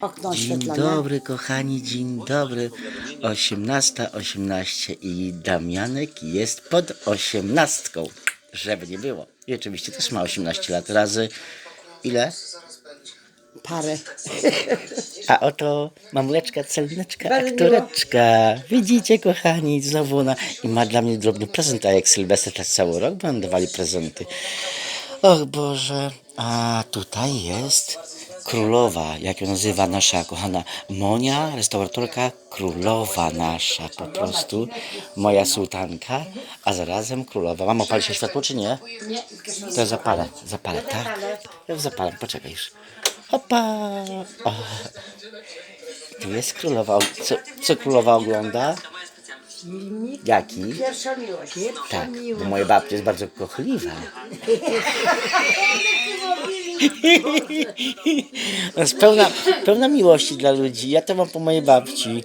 Okno Dzień oświetlone. dobry, kochani, dzień dobry. 18.18 18 i Damianek jest pod osiemnastką, żeby nie było. I oczywiście też ma 18 lat razy. Ile? Parę. A oto mamuleczka, celneczka, Bardzo aktoreczka. Widzicie, kochani, znowu ona i ma dla mnie drobny prezent, a jak Sylwester przez cały rok będą dawali prezenty. Och Boże, a tutaj jest królowa, jak ją nazywa nasza kochana Monia, restauratorka, królowa nasza po prostu, moja sułtanka, a zarazem królowa. Mamo, pali się światło czy nie? Nie, To zapalę, zapalę, tak? Ja zapalam, poczekaj już. Hopa! O. Tu jest królowa. Co, co królowa ogląda? Jaki? Pierwsza miłość. Pierwsza Tak, bo moja babcia jest bardzo kochliwa. jest pełna, pełna miłości dla ludzi. Ja to mam po mojej babci.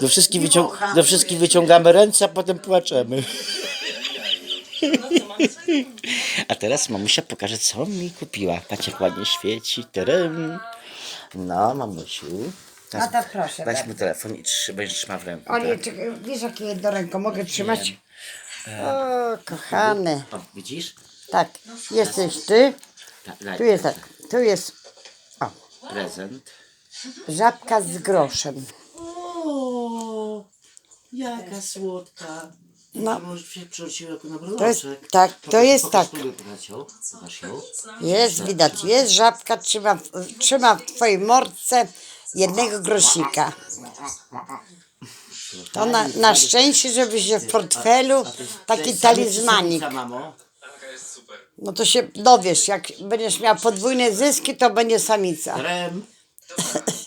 Do wszystkich, wycią- do wszystkich wyciągamy ręce, a potem płaczemy. A teraz mamusia pokaże, co mi kupiła. Patrz, jak ładnie świeci. Terem. No, mamusiu. No to proszę Weź mu telefon i trzy, będziesz trzymał w ręku. O nie, tak? czekaj, wiesz jakie jedno ręką mogę trzymać? O, kochany. O, widzisz? Tak, jesteś ty. Tu jest tak. Tu jest Prezent. żabka z groszem. O, jaka słodka. No. Może się przerzucił jako na To jest, tak, to jest tak. Ją. Jest, widać, jest żabka, trzyma, w- trzyma w twojej mordce jednego grosika. To na, na szczęście, żeby się w portfelu jest- to jest samica, mamo? No to się dowiesz, jak będziesz miał podwójne zyski, to będzie samica. Krem.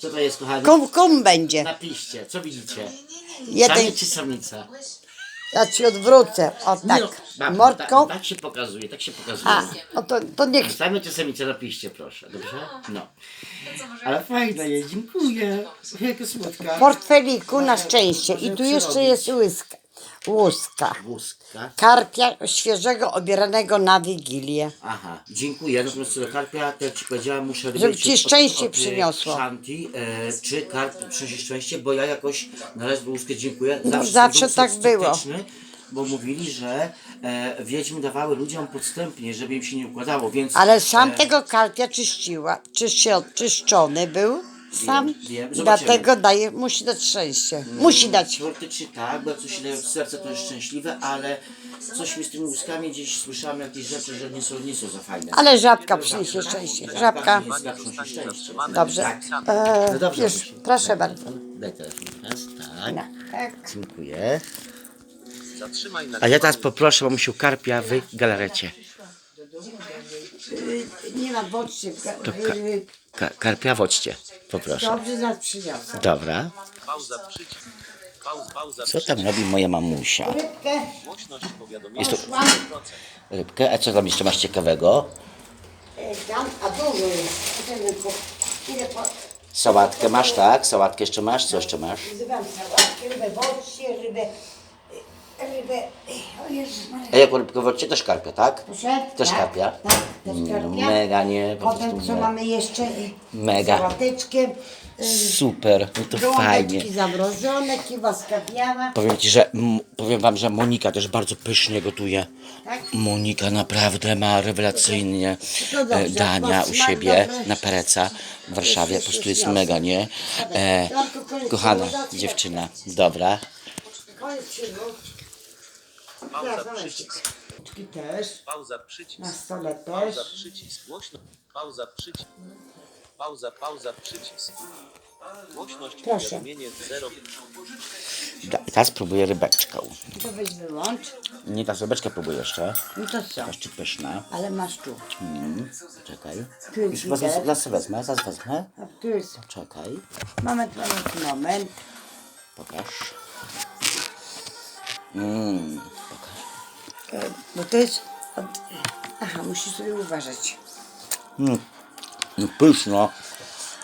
Co to jest, kochani? Kum, kum będzie. Napiszcie, co widzicie? Jeden, Samiec czy samica? ja ci odwrócę, o No, tak, tak, mordką. Tak, tak się pokazuje, tak się pokazuje. A, no to, to niech, czy samice napiszcie, proszę, dobrze? No. Ale fajne jest, dziękuję. Jaka słodka. w portfeliku na szczęście. I tu jeszcze jest łyska, łuska. Wózka. Karpia świeżego obieranego na Wigilię. Aha, dziękuję. Natomiast co do karpia, to jak ci powiedziałam, muszę Żeby ci od- szczęście od, e, przyniosło. Shanti, e, czy karp przyniesie szczęście, bo ja jakoś na raz łuskę dziękuję. Zawsze, zawsze tak było. sceptyczny, Bo mówili, że e, wiedźmy dawały ludziom podstępnie, żeby im się nie układało, więc... Ale sam e, tego karpia czyściła, czyści, czyszczony był sam. wiem. Zobaczymy. Dlatego daje, musi dać szczęście. Musi dać. Teoretycznie tak, coś się daje w serce, to jest szczęśliwe, ale coś mi z tymi łuskami gdzieś słyszałem jakieś rzeczy, że nie są, nie są za fajne. Ale żabka przyniesie szczęście. Żabka. Żabka przyniesie szczęście. Dobrze. Tak. E, No dobrze, już, Misiu. proszę bardzo. Daj telefon teraz, tak. No, tak. Dziękuję. Zatrzymaj na A ja teraz poproszę mamusiu karpia w galarecie. Y, Nie ma boczcie. To ka- Ka karpia w poproszę. Dobrze nas. Dobra. pauza przycisk. Pauz, pauza Co tam robi moja mamusia? Rybkę głośność powiadomienia. Jest to rybkę, a co tam jeszcze masz ciekawego? e, tam, a dużo jest. Potem tylko Ile po... Sałatkę masz, tak? Sałatkę jeszcze masz? Co jeszcze masz? Sałatkę, rybę boczcie, rybę... e, Rybę... O Jezus Maria. A? Też karpia, tak? Proszę? Też Tak, karpia? Tak, też Mm, karpia. Mega, nie? Po Potem prostu co me- mamy jeszcze? Y, Mega. Sałateczkę, Super, no to fajnie. zamrożone, kiwaska biała. Powiem ci, że m, powiem wam, że Monika też bardzo pysznie gotuje. Tak? Monika naprawdę ma rewelacyjnie dobrze, e, dania u smak siebie dobry. na Pereca w Warszawie. Po prostu jest mega, nie? E, kochana dziewczyna, dobra. Koniec filmu. Pauza Teraz przycisk. Rączki też. Pauza przycisk. Na stole też. Pauza przycisk. Głośno. Pauza przycisk. Pauza, pauza przycisk. Głośność Proszę. powiadomienie 0. Da, teraz próbuję rybeczkę. To weź wyłącz. Nie, ta rybeczkę próbuję jeszcze. No to co? Jeszcze pyszna. Ale masz tu. Mm, czekaj. Tu jest Już was, zaraz wezmę, zaraz wezmę. A tu jest Czekaj, moment, moment, moment. pokaż. Mm. E, Bo to jest... Aha, musisz sobie uważać. Mm, pyszno.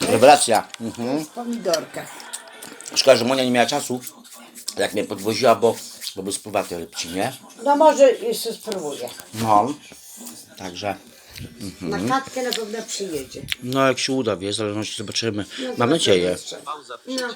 Rewelacja. Mhm. Szkoda, że Monia nie miała czasu, jak mnie podwoziła, bo, bo by spływa te rybci, nie? No może jeszcze spróbuję. No. Także Na katkę na pewno przyjedzie. No jak się uda, wie, w zależności zobaczymy. No, Mam nadzieję. No.